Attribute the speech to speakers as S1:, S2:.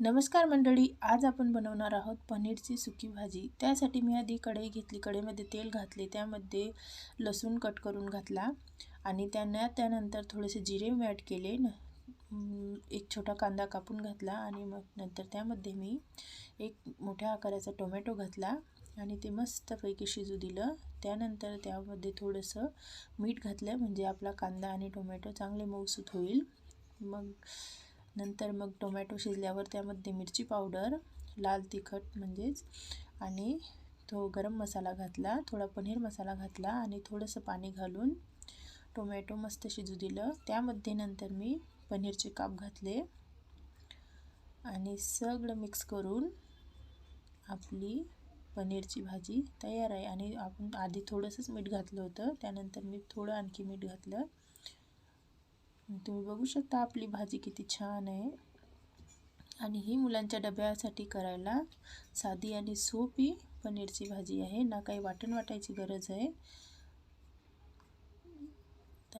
S1: नमस्कार मंडळी आज आपण बनवणार आहोत पनीरची सुकी भाजी. त्यासाठी मी आधी कढई घेतली. कढईमध्ये तेल घातले. त्यामध्ये लसूण कट करून घातला आणि त्यांना त्यानंतर थोडेसे जिरे मी ॲड केले. न एक छोटा कांदा कापून घातला आणि मग नंतर त्यामध्ये मी एक मोठ्या आकाराचा टोमॅटो घातला आणि ते मस्तपैकी शिजू दिलं. त्यानंतर त्यामध्ये थोडंसं मीठ घातलं. म्हणजे आपला कांदा आणि टोमॅटो चांगले मऊसूत होईल. मग नंतर मग टोमॅटो शिजल्यावर त्यामध्ये मिरची पावडर लाल तिखट म्हणजेच आणि तो गरम मसाला घातला थोडा पनीर मसाला घातला आणि थोडंसं पाणी घालून टोमॅटो मस्त शिजू दिलं. त्यामध्ये नंतर मी पनीरचे काप घातले आणि सगळं मिक्स करून आपली पनीरची भाजी तयार आहे. आणि आपण आधी थोडंसंच मीठ घातलं होतं त्यानंतर मी थोडं आणखी मीठ घातलं. तुम्ही बघू शकता आपली भाजी किती छान आहे. आणि ही मुलांच्या डब्यासाठी करायला साधी आणि सोपी पनीरची भाजी आहे. ना काही वाटण वाटायची गरज आहे.